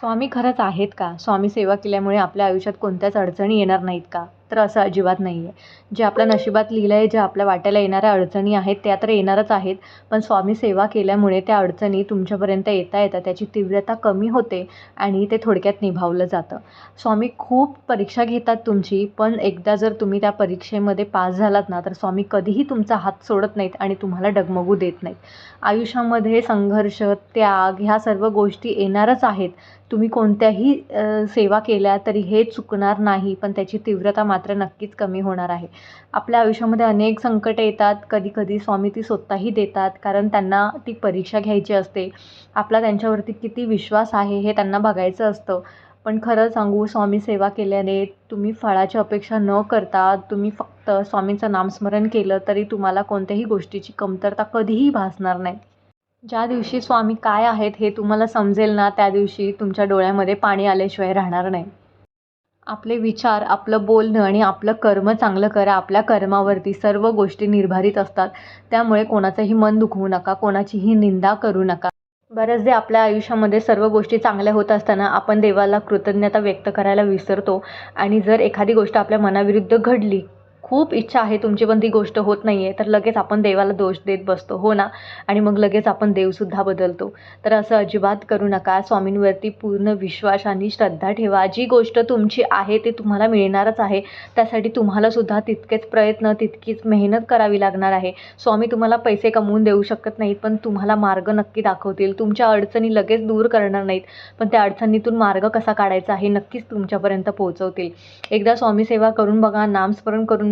स्वामी खरंच आहेत का? स्वामी सेवा केल्यामुळे आपल्या आयुष्यात कोणत्याच अडचणी येणार नाहीत का? तर असं अजिबात नाही आहे जे आपल्या नशिबात लिहिलं आहे जे आपल्या वाट्याला येणाऱ्या अडचणी आहेत त्या तर येणारच आहेत. पण स्वामी सेवा केल्यामुळे त्या अडचणी तुमच्यापर्यंत येता येतात त्याची तीव्रता कमी होते आणि ते थोडक्यात निभावलं जातं. स्वामी खूप परीक्षा घेतात तुमची पण एकदा जर तुम्ही त्या परीक्षेमध्ये पास झालात ना तर स्वामी कधीही तुमचा हात सोडत नाहीत आणि तुम्हाला डगमगू देत नाहीत. आयुष्यामध्ये संघर्ष त्याग ह्या सर्व गोष्टी येणारच आहेत. तुम्ही कोणत्याही सेवा केल्या तरी हे चुकणार नाही पण त्याची तीव्रता मात्र नक्कीच कमी होणार आहे. आपल्या आयुष्यामध्ये अनेक संकटं येतात. कधी कधी स्वामी ती स्वतःही देतात कारण त्यांना ती परीक्षा घ्यायची असते. आपला त्यांच्यावरती किती विश्वास आहे हे त्यांना बघायचं असतं. पण खरं सांगू स्वामी सेवा केल्याने तुम्ही फळाची अपेक्षा न करता तुम्ही फक्त स्वामींचं नामस्मरण केलं तरी तुम्हाला कोणत्याही गोष्टीची कमतरता कधीही भासणार नाही. ज्या दिवशी स्वामी काय आहेत हे तुम्हाला समजेल ना त्या दिवशी तुमच्या डोळ्यामध्ये पाणी आल्याशिवाय राहणार नाही. आपले विचार आपलं बोलणं आणि आपलं कर्म चांगलं करा आपल्या कर्मावरती सर्व गोष्टी निर्धारित असतात. त्यामुळे कोणाचंही मन दुखवू नका कोणाचीही निंदा करू नका. बऱ्याचदा आपल्या आयुष्यामध्ये सर्व गोष्टी चांगल्या होत असताना आपण देवाला कृतज्ञता व्यक्त करायला विसरतो आणि जर एखादी गोष्ट आपल्या मनाविरुद्ध घडली खूप इच्छा आहे तुमची पण ती गोष्ट होत नाही आहे तर लगेच आपण देवाला दोष देत बसतो हो ना? आणि मग लगेच आपण देवसुद्धा बदलतो. तर असं अजिबात करू नका. स्वामींवरती पूर्ण विश्वास आणि श्रद्धा ठेवा. जी गोष्ट तुमची आहे ते तुम्हाला मिळणारच आहे. त्यासाठी तुम्हालासुद्धा तितकेच प्रयत्न तितकीच मेहनत करावी लागणार आहे. स्वामी तुम्हाला पैसे कमवून देऊ शकत नाहीत पण तुम्हाला मार्ग नक्की दाखवतील. तुमच्या अडचणी लगेच दूर करणार नाहीत. पण त्या अडचणीतून मार्ग कसा काढायचा हे नक्कीच तुमच्यापर्यंत पोहोचवतील. एकदा स्वामी सेवा करून बघा नामस्मरण करून